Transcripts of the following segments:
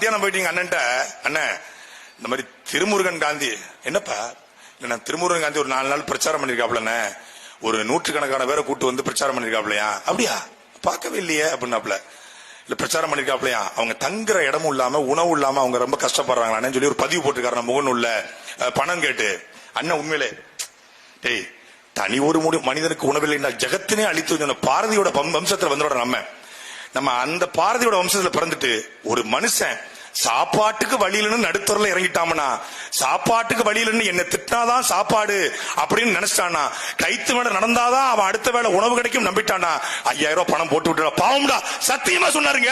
மத்தியானம் போயிட்டீங்க அண்ணன்ட்ட. அண்ணன் இந்த மாதிரி திருமுருகன் காந்தி என்னப்பா? இல்ல நான் திருமுருகன் காந்தி ஒரு நாலு நாள் பிரச்சாரம் பண்ணிருக்காப்லண்ணே ஒரு நூற்றுக்கணக்கான பேரை கூட்டு வந்து பிரச்சாரம் பண்ணிருக்காப்லையா அப்படியா? பார்க்கவே இல்லையே அப்படின்னாப்ல இல்ல பிரச்சாரம் பண்ணிருக்காப்லையா அவங்க தங்குற இடமும் இல்லாம உணவு இல்லாம அவங்க ரொம்ப கஷ்டப்படுறாங்களான்னு சொல்லி ஒரு பதிவு போட்டிருக்காரு நம்ம உள்ள பணம் கேட்டு. அண்ணன் உண்மையிலே டேய் தனி ஒரு முடி மனிதனுக்கு உணவில்லை ஜெகத்தினே அழித்து சொன்ன பாரதியோட வம்சத்துல வந்தோட நம்ம. நம்ம அந்த பாரதியோட வம்சத்துல பிறந்துட்டு ஒரு மனுஷன் சாப்பாட்டுக்கு வழியிலன்னு நடுத்தரில் இறங்கிட்டாமனா? சாப்பாட்டுக்கு வழியிலன்னு என்ன திட்டாதான் சாப்பாடு அப்படின்னு நினைச்சிட்டானா? கைத்து மேல நடந்தாதான் அவன் அடுத்த வேளை உணவு கிடைக்கும் நம்பிட்டானா? ஐயாயிரம் ரூபாய் பணம் போட்டு விட்டுறா பாவம்டா. சத்தியமா சொன்னாருங்க.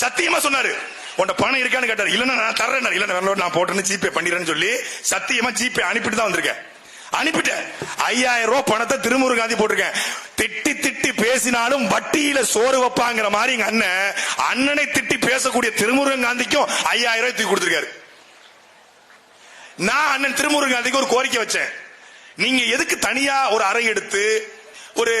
சத்தியமா சொன்னாரு. உன்ட பணம் இருக்கான்னு கேட்டாரு. இல்லன்னா நான் தர்றேன் இல்லன்னா நான் போட்டேன்னு ஜிபே பண்ணிடுறேன்னு சொல்லி சத்தியமா ஜிபே அனுப்பிட்டு தான் வந்திருக்கேன். அனுப்பிட்டேன். ஐயாயிரம் ரூபாய் பணத்தை திருமுருகாந்தி போட்டிருக்கேன். திட்டி திட்டி பேசினாலும் வட்டியில சோறு வைப்பாங்கிற மாதிரி எங்க அண்ணன் அண்ணனை திட்டி பேசக்கூடிய திருமுருகன் காந்திக்கும் ஐயாயிரம் ரூபாய் தூக்கி கொடுத்துருக்காரு. நான் அண்ணன் திருமுருகன் காந்திக்கு ஒரு கோரிக்கை வச்சேன். நீங்க எதுக்கு தனியா ஒரு அறை எடுத்து ஒரு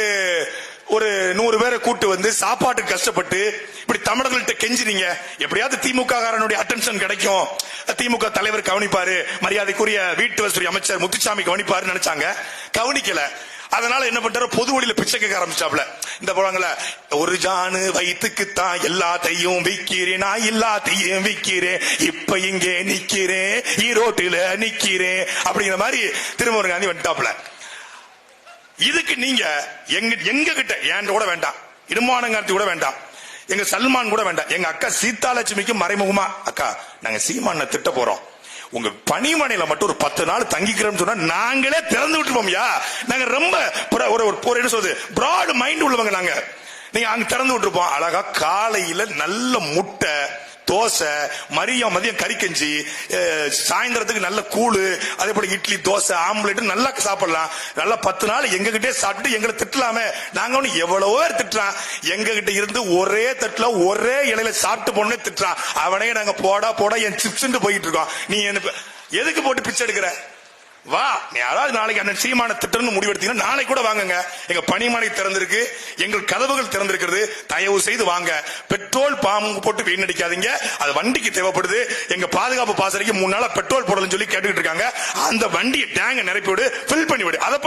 ஒரு நூறு பேரை கூட்டு வந்து சாப்பாட்டுக்கு கஷ்டப்பட்டு இப்படி தமிழர்கள்ட்ட கெஞ்சினீங்க. எப்படியாவது திமுக காரனுடைய அட்டென்ஷன் கிடைக்கும். திமுக தலைவர் கவனிப்பாரு. மரியாதைக்குரிய வீட்டு வசதி அமைச்சர் முத்துசாமி கவனிப்பாரு நினைச்சாங்க. கவனிக்கல. அதனால என்ன பண்றாரு? பொது வழியில பிச்சை கேட்க ஆரம்பிச்சாப்ல இந்த போறாங்கள ஒரு ஜானு வயிற்றுக்குத்தான் எல்லாத்தையும் விக்கிறேன் நான் எல்லாத்தையும் விக்கிறேன். இப்ப இங்கே நிக்கிறேன் ஈரோட்டில நிக்கிறேன். அப்படிங்கிற மாதிரி திருமுருகன் காந்தி வந்துட்டாப்ல இதுக்கு நீங்க எங்க எங்க கிட்ட ஏன் கூட வேண்டாம். இடுமானங்கார்த்தி கூட வேண்டாம். எங்க சல்மான் கூட வேண்டாம். எங்க அக்கா சீதாலட்சுமிக்கு மறைமுகமா அக்கா நாங்க சீமான திட்ட போறோம். உங்க பணிமனையில மட்டும் ஒரு பத்து நாள் தங்கிக்கிறோம்னு சொன்னா நாங்களே திறந்து விட்டுருப்போம்யா நாங்க ரொம்ப ஒரு ஒரு ஒரு என்ன சொல்றது? பிராட் மைண்ட் உள்ளவங்க நாங்க. நீங்க அங்க திறந்து விட்டுருப்போம். அழகா காலையில நல்ல முட்டை தோசை மதியம் மதியம் கறிக்கஞ்சி அஹ், சாயந்தரத்துக்கு நல்ல கூழு அதே போல இட்லி தோசை ஆம்லெட் நல்லா சாப்பிடலாம். நல்லா பத்து நாள் எங்ககிட்டே சாப்பிட்டு எங்களை திட்டலாமே. நாங்க ஒன்று எவ்வளவோ பேர் திட்டுறான் எங்ககிட்ட இருந்து ஒரே தட்டுல ஒரே இலையில சாப்பிட்டு போனே திட்டுறான் அவனே நாங்க போடா போடா என் சிப்ஸ் போயிட்டு இருக்கோம். நீ என்ன எதுக்கு போட்டு பிச்சை எடுக்கிற? வா நீ யாராவது நாளைக்கு அந்த சீமான திட்டம்னு முடிவெடுத்தீங்கன்னா நாளைக்கு கூட வாங்குங்க. எங்க பணிமனை திறந்திருக்கு எங்கள் கதவுகள் திறந்திருக்கிறது. தயவு செய்து வாங்க. பெட்ரோல் பாம்பு போட்டு வீணடிக்காதீங்க அது வண்டிக்கு தேவைப்படுது. எங்க பாதுகாப்பு பாசறைக்கு மூணு நாளா பெட்ரோல் போடலன்னு சொல்லி கேட்டுக்கிட்டு இருக்காங்க. அந்த வண்டியை டேங்க நிரப்பி விடு ஃபில் பண்ணி விடு. அதை